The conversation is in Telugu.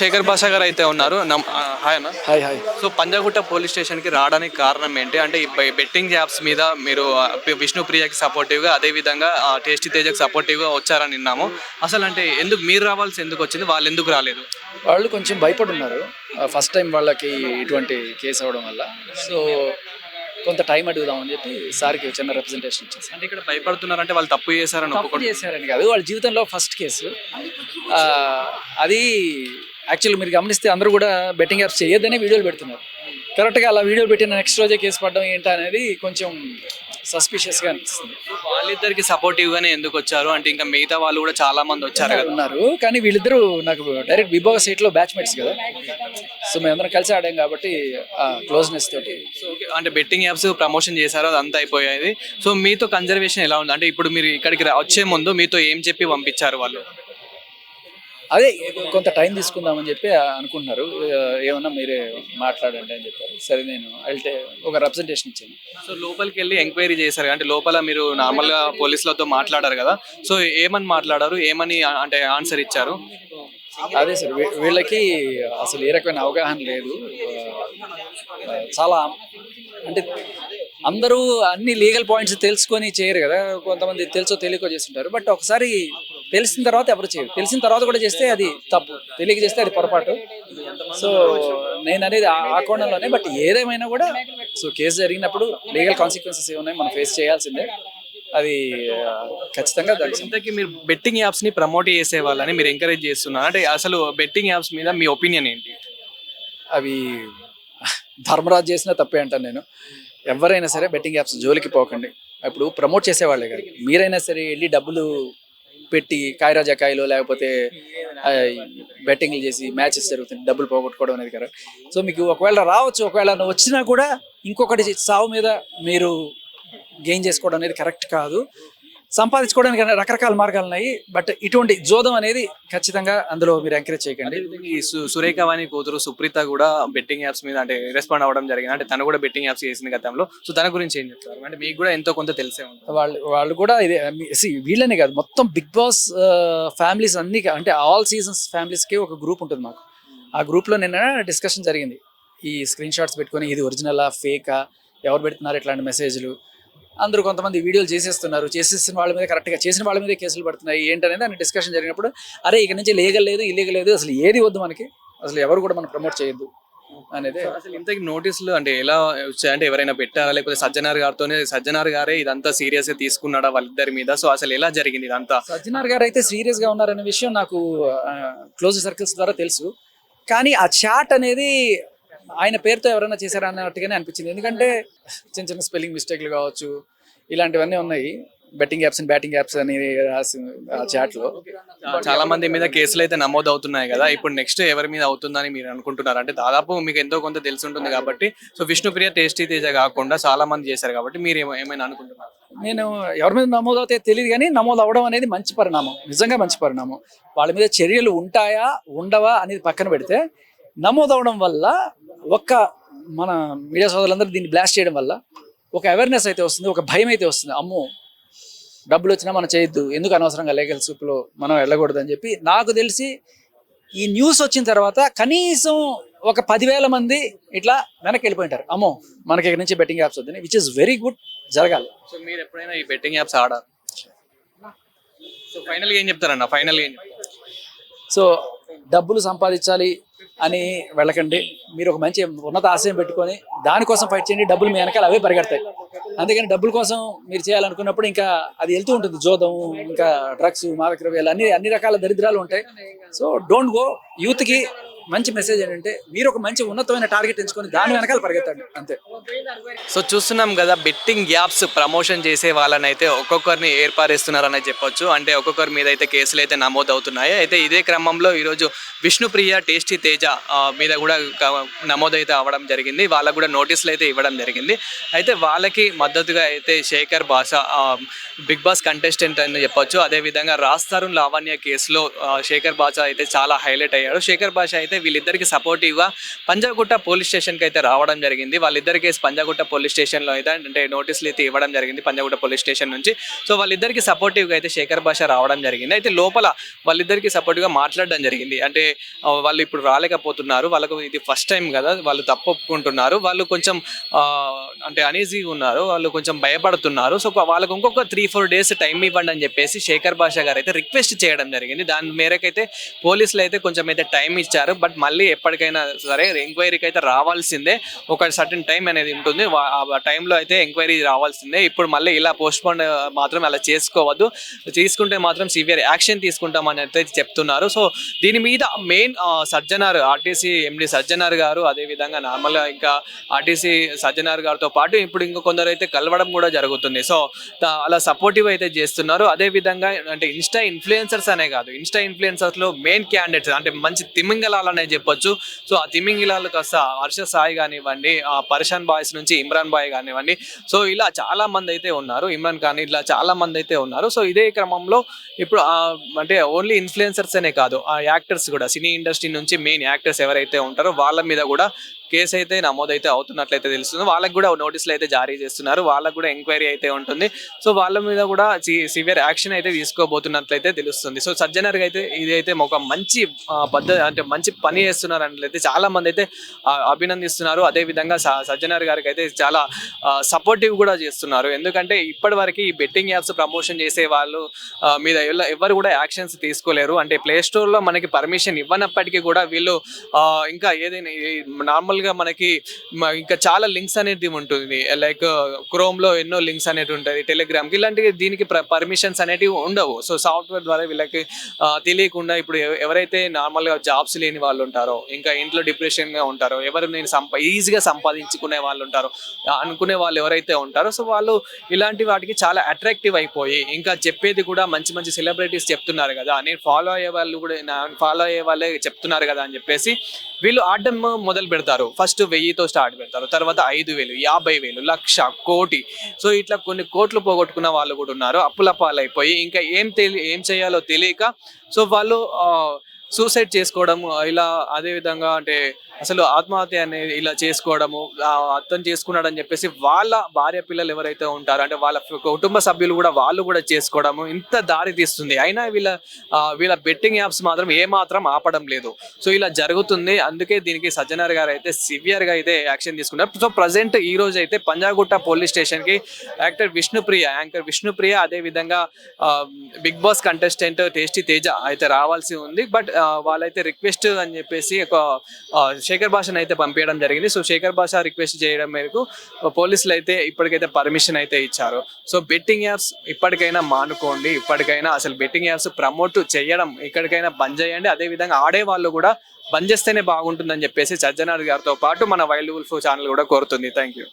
శేఖర్ భాషా గారు అయితే ఉన్నారు. నమ్- ఆ, హాయ్ అన్న. Hi hi. So Panjagutta police స్టేషన్కి రావడానికి కారణం ఏంటి? అంటే ఈ బె- బెట్టింగ్ యాప్స్ మీద మీరు ఆ, పి- విష్ణుప్రియకి సపోర్టివ్గా అదేవిధంగా ఆ, టేస్టీ తేజకి సపోర్టివ్గా వచ్చారని విన్నాము. అసలు అంటే ఎందుకు మీరు రావాల్సి ఎందుకు వచ్చింది? వాళ్ళు ఎందుకు రాలేదు? వాళ్ళు కొంచెం భయపడి ఉన్నారు ఫస్ట్ టైం వాళ్ళకి ఇటువంటి కేసు అవ్వడం వల్ల. సో కొంత టైం అడుగుదామని చెప్పి సార్కి చిన్న రిప్రజెంటేషన్ ఇచ్చేసి. అంటే ఇక్కడ భయపడుతున్నారంటే వాళ్ళు తప్పు చేశారని తప్పు చేశారని కాదు వాళ్ళ జీవితంలో ఫస్ట్ కేసు ఆ, అది యాక్చువల్ మీరు గమనిస్తే అందరూ కూడా బెట్టింగ్ యాప్స్ చేయొద్దనే వీడియోలు పెడుతున్నారు. కరెక్ట్గా అలా వీడియో పెట్టిన నెక్స్ట్ రోజే కేసు పడడం ఏంటా అనేది కొంచెం సస్పిషియస్గా అనిపిస్తుంది. వాళ్ళిద్దరికి సపోర్టివ్గానే ఎందుకు వచ్చారు? అంటే ఇంకా మిగతా వాళ్ళు కూడా చాలా మంది వచ్చారు కదా. ఉన్నారు. కానీ వీళ్ళిద్దరూ నాకు డైరెక్ట్ బిగ్ బాస్ సీట్లో బ్యాచ్మేట్స్ కదా. సో మేమందరం కలిసి ఆడాం కాబట్టి క్లోజ్నెస్ తోటి. సో అంటే బెట్టింగ్ యాప్స్ ప్రమోషన్ చేశారు అదంతా అయిపోయేది. సో మీతో కన్జర్వేషన్ ఎలా ఉంది? అంటే ఇప్పుడు మీరు ఇక్కడికి వచ్చే ముందు మీతో ఏం చెప్పి పంపించారు వాళ్ళు? అదే కొంత టైం తీసుకుందామని చెప్పి అనుకుంటున్నారు. ఏమన్నా మీరే మాట్లాడండి అని చెప్పారు. సరే నేను వెళ్తే ఒక రిప్రజెంటేషన్ ఇచ్చాను. సో లోపలికి వెళ్ళి ఎంక్వైరీ చేశారు. అంటే లోపల మీరు నార్మల్గా పోలీసులతో మాట్లాడారు కదా. సో ఏమని మాట్లాడారు? ఏమని అంటే ఆన్సర్ ఇచ్చారు? అదే సార్ వీళ్ళకి అసలు ఏ రకమైన అవగాహన లేదు. చాలా అంటే అందరూ అన్ని లీగల్ పాయింట్స్ తెలుసుకొని చేయరు కదా. కొంతమంది తెలుసో తెలియకో చేస్తుంటారు. బట్ ఒకసారి తెలిసిన తర్వాత ఎవరు చేయరు. తెలిసిన తర్వాత కూడా చేస్తే అది తప్పు. తెలియక చేస్తే అది పొరపాటు. సో నేను అనేది ఆ- కోణంలోనే బట్ ఏదేమైనా కూడా సో కేసు జరిగినప్పుడు లీగల్ కాన్సిక్వెన్సెస్ ఏమున్నాయి మనం ఫేస్ చేయాల్సిందే. అది ఖచ్చితంగా ఇంతకీ మీరు బెట్టింగ్ యాప్స్ని ప్రమోట్ చేసే వాళ్ళని మీరు ఎంకరేజ్ చేస్తున్నారు. అంటే అసలు బెట్టింగ్ యాప్స్ మీద మీ ఒపీనియన్ ఏంటి? అవి ధర్మరాజు చేసినా తప్పే అంటాను నేను. ఎవరైనా సరే బెట్టింగ్ యాప్స్ జోలికి పోకండి. ఇప్పుడు ప్రమోట్ చేసేవాళ్ళే కాదు. మీరైనా సరే వెళ్ళి డబ్బులు పెట్టి కాయరాజా కాయలో లేకపోతే బెట్టింగ్లు చేసి మ్యాచెస్ జరుగుతుంది డబ్బులు పోగొట్టుకోవడం అనేది కరెక్ట్ సో మీకు ఒకవేళ రావచ్చు ఒకవేళ వచ్చినా కూడా ఇంకొకటి సావు మీద మీరు గెయిన్ చేసుకోవడం అనేది కరెక్ట్ కాదు. సంపాదించుకోవడానికి రకరకాల మార్గాలు ఉన్నాయి. బట్ ఇటువంటి జోదం అనేది ఖచ్చితంగా అందులో మీరు ఎంకరేజ్ చేయకండి. ఈ సురేఖ వాణి కూతురు సుప్రీత కూడా బెట్టింగ్ యాప్స్ మీద అంటే రెస్పాండ్ అవ్వడం జరిగింది. అంటే తను కూడా బెట్టింగ్ యాప్స్ చేసింది గతంలో. సో తన గురించి ఏం చెప్తారు? అంటే మీకు కూడా ఎంతో కొంత తెలిసే ఉంటుంది. వాళ్ళు వాళ్ళు కూడా ఇదే వీళ్ళనే కాదు. మొత్తం బిగ్ బాస్ ఫ్యామిలీస్ అన్ని అంటే ఆల్ సీజన్స్ ఫ్యామిలీస్కి ఒక గ్రూప్ ఉంటుంది మాకు. ఆ గ్రూప్లో నిన్న డిస్కషన్ జరిగింది. ఈ స్క్రీన్ షాట్స్ పెట్టుకొని ఇది ఒరిజినలా ఫేకా ఎవరు పెడుతున్నారు ఇట్లాంటి మెసేజ్లు అందరూ కొంతమంది వీడియోలు చేసేస్తున్నారు. చేసేసిన వాళ్ళ మీద కరెక్ట్గా చేసిన వాళ్ళ మీదే కేసులు పడుతున్నాయి. ఏంటనేది అని డిస్కషన్ జరిగినప్పుడు అరే ఇక నుంచి లీగల్ లేదు ఇల్లీగల్ లేదు అసలు ఏది వద్దు మనకి. అసలు ఎవరు కూడా మనం ప్రమోట్ చేయొద్దు అనేది. అసలు ఇంతకి నోటీసులు అంటే ఎలా వచ్చాయి అంటే ఎవరైనా పెట్టారా? లేకపోతే సజ్జనార్ గారితోనే సజ్జనార్ గారే ఇదంతా సీరియస్గా తీసుకున్నాడా వాళ్ళిద్దరి మీద? సో అసలు ఎలా జరిగింది ఇదంతా? సజ్జనార్ గారు అయితే సీరియస్గా ఉన్నారనే విషయం నాకు క్లోజ్ సర్కిల్స్ ద్వారా తెలుసు. కానీ ఆ చాట్ అనేది ఆయన పేరుతో ఎవరైనా చేశారా అన్నట్టుగానే అనిపించింది. ఎందుకంటే చిన్న చిన్న స్పెల్లింగ్ మిస్టేక్లు కావచ్చు ఇలాంటివన్నీ ఉన్నాయి. బెట్టింగ్ యాప్స్ బ్యాటింగ్ యాప్స్ అని రాసి ఆ చాట్లో చాలా మంది మీద కేసులు అయితే నమోదు అవుతున్నాయి కదా. ఇప్పుడు నెక్స్ట్ ఎవరి మీద అవుతుందని మీరు అనుకుంటున్నారు? అంటే దాదాపు మీకు ఎంతో కొంత తెలిసి ఉంటుంది కాబట్టి. సో విష్ణుప్రియ టేస్టీ తేజ కాకుండా చాలా మంది చేశారు కాబట్టి మీరు ఏమో- ఏమైనా అనుకుంటున్నారు? నేను ఎవరి మీద నమోదు అవుతాయో తెలియదు కానీ నమోదు అవ్వడం అనేది మంచి పరిణామం. నిజంగా మంచి పరిణామం. వాళ్ళ మీద చర్యలు ఉంటాయా ఉండవా అనేది పక్కన పెడితే నమోదు అవడం వల్ల ఒక్క మన మీడియా సోదరులందరూ దీన్ని బ్లాస్ట్ చేయడం వల్ల ఒక అవేర్నెస్ అయితే వస్తుంది ఒక భయం అయితే వస్తుంది. అమ్మో డబ్బులు వచ్చినా మనం చేయొద్దు ఎందుకు అనవసరంగా లీగల్ సూప్లో మనం వెళ్ళకూడదు అని చెప్పి నాకు తెలిసి ఈ న్యూస్ వచ్చిన తర్వాత కనీసం ఒక పదివేల మంది ఇట్లా వెనక్కి వెళ్ళిపోయింటారు. అమ్మో మనకి ఇక్కడ నుంచి బెట్టింగ్ యాప్స్ వద్దని విచ్ ఇస్ వెరీ గుడ్ జరగాలి. సో మీరు ఎప్పుడైనా ఈ బెట్టింగ్ యాప్స్ ఆడారు? సో ఫైనల్ ఏం చెప్తారన్న? ఫైనల్ ఏం సో డబ్బులు సంపాదించాలి అని వెళ్ళకండి. మీరు ఒక మంచి ఉన్నత ఆశయం పెట్టుకొని దానికోసం ఫైట్ చేయండి. డబ్బులు మీ వెనకాల అవే పరిగెడతాయి. అందుకని డబ్బుల కోసం మీరు చేయాలనుకున్నప్పుడు ఇంకా అది వెళ్తూ ఉంటుంది. జోదం ఇంకా డ్రగ్స్ మాదక ద్రవ్యాలు అన్ని అన్ని రకాల దరిద్రాలు ఉంటాయి. సో డోంట్ గో యూత్కి మంచి మెసేజ్ ఏంటంటే మీరు ఒక మంచి ఉన్నతమైన టార్గెట్ ఎంచుకొని దాని వెనకాల పరిగెత్తండి అంతే. సో చూస్తున్నాం కదా బెట్టింగ్ యాప్స్ ప్రమోషన్ చేసే వాళ్ళని అయితే ఒక్కొక్కరిని ఏర్పారేస్తున్నారని చెప్పొచ్చు. అంటే ఒక్కొక్కరి మీద అయితే కేసులు అయితే నమోదు అవుతున్నాయి అయితే ఇదే క్రమంలో ఈరోజు విష్ణుప్రియ టేస్టీ తేజ ఆ, మీద కూడా నమోదు నమోదైతే అవ్వడం జరిగింది. వాళ్ళకు కూడా నోటీసులు అయితే ఇవ్వడం జరిగింది. అయితే వాళ్ళకి మద్దతుగా అయితే Shekhar Basha Bigg Boss contestant అని చెప్పొచ్చు. అదేవిధంగా రాజ్ తరుణ్ లావణ్య కేసులో శేఖర్ బాషా అయితే చాలా హైలైట్ అయ్యాడు. శేఖర్ బాష అయితే వీళ్ళిద్దరికి సపోర్టివ్గా పంజాగుట్ట పోలీస్ స్టేషన్కి అయితే రావడం జరిగింది. వాళ్ళిద్దరి కేసు పంజాగుట్ట పోలీస్ స్టేషన్లో అయితే అంటే నోటీసులు అయితే ఇవ్వడం జరిగింది పంజాగుట్ట పోలీస్ స్టేషన్ నుంచి. సో వాళ్ళిద్దరికి సపోర్టివ్గా అయితే శేఖర్ భాష రావడం జరిగింది. అయితే లోపల వాళ్ళిద్దరికి సపోర్టివ్గా మాట్లాడడం జరిగింది. అంటే వాళ్ళు ఇప్పుడు రాలేకపోతున్నారు. వాళ్ళకు ఇది ఫస్ట్ టైం కదా. వాళ్ళు తప్పుకుంటున్నారు వాళ్ళు కొంచెం అంటే అనీజీగా ఉన్నారు. వాళ్ళు కొంచెం భయపడుతున్నారు. సో వాళ్ళకు ఇంకొక త్రీ ఫోర్ డేస్ టైం ఇవ్వండి అని చెప్పేసి శేఖర్ భాష గారు అయితే రిక్వెస్ట్ చేయడం జరిగింది. దాని మేరకైతే పోలీసులు అయితే కొంచెం అయితే టైం ఇచ్చారు. బట్ మళ్ళీ ఎప్పటికైనా సరే ఎంక్వైరీకి అయితే రావాల్సిందే. ఒక సర్టన్ టైం అనేది ఉంటుంది. ఆ టైంలో అయితే ఎంక్వైరీ రావాల్సిందే. ఇప్పుడు మళ్ళీ ఇలా పోస్ట్ పోన్ మాత్రం అలా చేసుకోవద్దు. తీసుకుంటే మాత్రం సివియర్ యాక్షన్ తీసుకుంటామని అయితే చెప్తున్నారు. సో దీని మీద main Sajjanar RTC MD Sajjanar garu అదే విధంగా నార్మల్గా ఇంకా ఆర్టీసీ సజ్జనార్ గారితో పాటు ఇప్పుడు ఇంకా కొందరు అయితే కలవడం కూడా జరుగుతుంది. సో అలా సపోర్టివ్ అయితే చేస్తున్నారు. అదే విధంగా అంటే ఇన్స్టా ఇన్ఫ్లుయెన్సర్స్ అనే కాదు. ఇన్స్టా ఇన్ఫ్లుయెన్సర్స్లో మెయిన్ క్యాండిడేట్స్ అంటే మంచి అని చెప్పొచ్చు. సో ఆ తిమింగిలాలు కాస్త హర్ష సాయి కానివ్వండి ఆ పర్షాన్ బాయ్స్ నుంచి ఇమ్రాన్ బాయ్ కానివ్వండి. సో ఇలా చాలా మంది అయితే ఉన్నారు. ఇమ్రాన్ ఖాన్ ఇలా చాలా మంది అయితే ఉన్నారు. సో ఇదే క్రమంలో ఇప్పుడు అంటే ఓన్లీ ఇన్ఫ్లుయెన్సర్స్ అనే కాదు ఆ యాక్టర్స్ కూడా సినీ ఇండస్ట్రీ నుంచి మెయిన్ యాక్టర్స్ ఎవరైతే ఉంటారో వాళ్ళ మీద కూడా కేసు అయితే నమోదైతే అవుతున్నట్లయితే తెలుస్తుంది. వాళ్ళకి కూడా నోటీసులు అయితే జారీ చేస్తున్నారు. వాళ్ళకి కూడా ఎంక్వైరీ అయితే ఉంటుంది. సో వాళ్ళ మీద కూడా సివియర్ యాక్షన్ అయితే తీసుకోబోతున్నట్లయితే తెలుస్తుంది. సో సజ్జనర్గా అయితే ఇది అయితే ఒక మంచి పద్ధతి అంటే మంచి పని చేస్తున్నారు అన్నట్లయితే చాలా మంది అయితే అభినందిస్తున్నారు. అదే విధంగా స- గారికి అయితే చాలా సపోర్టివ్ కూడా చేస్తున్నారు. ఎందుకంటే ఇప్పటి వరకు ఈ బెట్టింగ్ యాప్స్ ప్రమోషన్ చేసే వాళ్ళు మీద ఎవరు కూడా యాక్షన్స్ తీసుకోలేరు. అంటే ప్లే స్టోర్లో మనకి పర్మిషన్ ఇవ్వనప్పటికీ కూడా వీళ్ళు ఇంకా ఏదైనా నార్మల్గా మనకి ఇంకా చాలా లింక్స్ అనేది ఉంటుంది. లైక్ క్రోమ్లో ఎన్నో లింక్స్ అనేది ఉంటుంది టెలిగ్రామ్ ఇలాంటివి ఇలాంటి దీనికి పర్మిషన్స్ అనేటివి ఉండవు. సో సాఫ్ట్వేర్ ద్వారా వీళ్ళకి తెలియకుండా ఇప్పుడు ఎవరైతే నార్మల్గా జాబ్స్ లేని వాళ్ళు ఉంటారో ఇంకా ఇంట్లో డిప్రెషన్గా ఉంటారో ఎవరు నేను సంపా ఈజీగా సంపాదించుకునే వాళ్ళు ఉంటారో అనుకునే వాళ్ళు ఎవరైతే ఉంటారో సో వాళ్ళు ఇలాంటి వాటికి చాలా అట్రాక్టివ్ అయిపోయి ఇంకా చెప్పేది కూడా మంచి మంచి సెలబ్రిటీస్ చెప్తున్నారు కదా నేను ఫాలో అయ్యే వాళ్ళు కూడా ఫాలో అయ్యే వాళ్ళే చెప్తున్నారు కదా అని చెప్పేసి వీళ్ళు ఆడడం మొదలు పెడతారు. ఫస్ట్ వెయ్యితో స్టార్ట్ పెడతారు తర్వాత ఐదు వేలు యాభై వేలు లక్ష కోటి. సో ఇట్లా కొన్ని కోట్లు పోగొట్టుకున్న వాళ్ళు కూడా ఉన్నారు అప్పుల పాలైపోయి ఇంకా ఏం తెలి ఏం చేయాలో తెలియక సో వాళ్ళు సూసైడ్ చేసుకోవడం ఇలా అదే విధంగా అంటే అసలు ఆత్మహత్య అనేది ఇలా చేసుకోవడము అర్థం చేసుకున్నాడని చెప్పేసి వాళ్ళ భార్య పిల్లలు ఎవరైతే ఉంటారో అంటే వాళ్ళ కుటుంబ సభ్యులు కూడా వాళ్ళు కూడా చేసుకోవడము ఇంత దారి తీస్తుంది. అయినా వీళ్ళ వీళ్ళ బెట్టింగ్ యాప్స్ మాత్రం ఏ మాత్రం ఆపడం లేదు. సో ఇలా జరుగుతుంది. అందుకే దీనికి సజ్జనార్ గారు అయితే సివియర్గా అయితే యాక్షన్ తీసుకున్నారు. సో ప్రజెంట్ ఈ రోజు అయితే పంజాగుట్ట పోలీస్ స్టేషన్కి యాక్టర్ విష్ణుప్రియ యాంకర్ విష్ణుప్రియ అదే విధంగా Bigg Boss contestant Tasty Teja అయితే రావాల్సి ఉంది. బట్ వాళ్ళైతే రిక్వెస్ట్ అని చెప్పేసి ఒక శేఖర్ భాషను అయితే పంపించడం జరిగింది. సో శేఖర్ భాష రిక్వెస్ట్ చేయడం మేరకు పోలీసులు అయితే ఇప్పటికైతే పర్మిషన్ అయితే ఇచ్చారు. సో బెట్టింగ్ యాప్స్ ఇప్పటికైనా మానుకోండి. ఇప్పటికైనా అసలు బెట్టింగ్ యాప్స్ ప్రమోట్ చేయడం ఇక్కడికైనా బంద్ చేయండి. అదే విధంగా ఆడే వాళ్ళు కూడా బంద్ చేస్తేనే బాగుంటుందని చెప్పేసి సజ్జనాథ్ గారితో పాటు మన వైల్డ్ వుల్ఫ్ ఛానల్ కూడా కోరుతుంది. Thank you